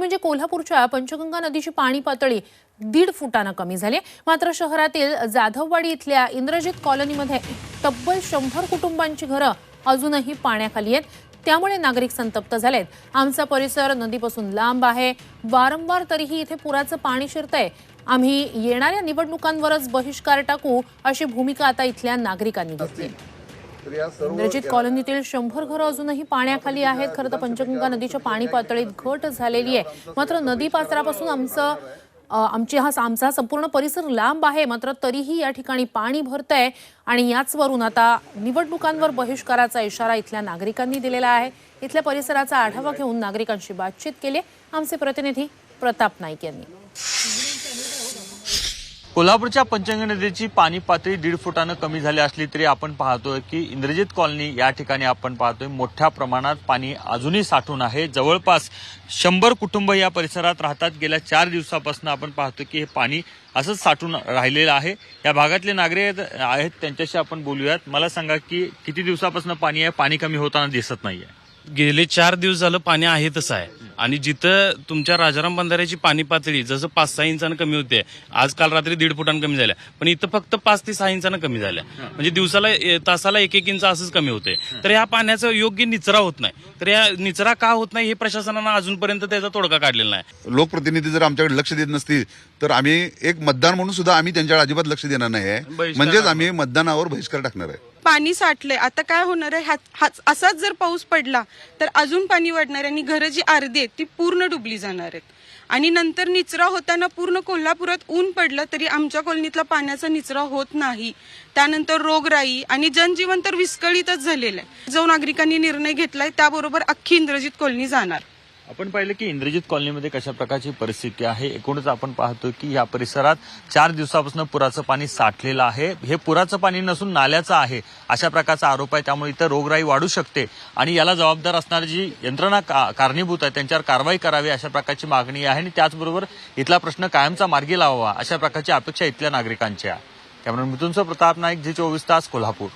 ती म्हणजे कोल्हापूरच्या पंचगंगा नदीची पाणी पातळी दीड फुटानं कमी झाली मात्र शहरातील जाधववाडी इथल्या इंद्रजित कॉलनीमध्ये तब्बल शंभर कुटुंबांची घरं अजूनही पाण्याखाली आहेत. त्यामुळे नागरिक संतप्त झालेत. आमचा परिसर नदीपासून लांब आहे. वारंवार तरीही इथे पुराचं पाणी शिरतंय. आम्ही येणाऱ्या निवडणुकांवरच बहिष्कार टाकू अशी भूमिका आता इथल्या नागरिकांनी घेतली इंद्रजित कॉलनीतील शंभर घरं अजूनही पाण्याखाली आहेत. खरं तर पंचगंगा नदीच्या पाणी पातळीत घट झालेली आहे. मात्र नदी पात्रापासून आमचं आमची हा आमचा संपूर्ण परिसर लांब आहे. मात्र तरीही या ठिकाणी पाणी भरतंय आणि याचवरून आता निवडणुकांवर बहिष्काराचा इशारा इथल्या नागरिकांनी दिलेला आहे. इथल्या परिसराचा आढावा घेऊन नागरिकांशी बातचीत केली आमचे प्रतिनिधी प्रताप नाईक यांनी. कोल्हापूरच्या पंचंग नदीची पाणी पातळी दीड फुटानं कमी झाली असली तरी आपण पाहतोय की इंद्रजित कॉलनी या ठिकाणी आपण पाहतोय मोठ्या प्रमाणात पाणी अजूनही साठून आहे. जवळपास शंभर कुटुंब या परिसरात राहतात. गेल्या चार दिवसापासून आपण पाहतोय की हे पाणी असंच साठून राहिलेलं आहे. या भागातले नागरिक आहेत त्यांच्याशी आपण बोलूयात. मला सांगा की किती दिवसापासून पाणी आहे? पाणी कमी होताना दिसत नाहीये. गेले चार दिवस झालं पाणी आहे तसं आहे. आणि जिथं तुमच्या राजाराम बंधाऱ्याची पाणी पातळी जसं पाच सहा इंचानं कमी होते आज काल रात्री दीड फुटानं कमी झाल्या. पण इथं फक्त पाच ते सहा इंचानं कमी झाल्या. म्हणजे दिवसाला तासाला एक एक इंच असंच कमी होते. तर या पाण्याचा योग्य निचरा होत नाही. तर या निचरा का होत नाही हे प्रशासनानं अजूनपर्यंत त्याचा तोडगा काढलेला नाही. लोकप्रतिनिधी जर आमच्याकडे लक्ष देत नसतील तर आम्ही एक मतदान म्हणून सुद्धा आम्ही त्यांच्याकडे अजिबात लक्ष देणार नाही म्हणजेच आम्ही मतदानावर बहिष्कार टाकणार आहे. पाणी साठलंय. आता काय होणार आहे? हाच- असाच जर पाऊस पडला तर अजून पाणी वाढणार आहे आणि घरं जी अर्धी आहेत ती पूर्ण डुबली जाणार आहेत. आणि नंतर निचरा होताना पूर्ण कोल्हापुरात ऊन पडलं तरी आमच्या कॉलनीतला पाण्याचा निचरा होत नाही. त्यानंतर रोगराई आणि जनजीवन तर विस्कळीतच झालेलं आहे. जो नागरिकांनी निर्णय घेतलाय त्याबरोबर अख्खी इंद्रजित कॉलनी जाणार. आपण पाहिलं की इंद्रजित कॉलनीमध्ये कशा प्रकारची परिस्थिती आहे? एकूणच आपण पाहतो की या परिसरात चार दिवसापासून पुराचं पाणी साठलेलं आहे. हे पुराचं पाणी नसून नाल्याचं आहे. अशा प्रकारचा आरोप आहे. त्यामुळे इथं रोगराई वाढू शकते. आणि याला जबाबदार असणारी जी यंत्रणा का- कारणीभूत आहे त्यांच्यावर कारवाई करावी अशा प्रकारची मागणी आहे. आणि त्याचबरोबर इथला प्रश्न कायमचा मार्गी लावावा अशा प्रकारची अपेक्षा इथल्या नागरिकांची आहे त्यामुळे मिथुनसह प्रताप नाईक जी चोवीस तास कोल्हापूर.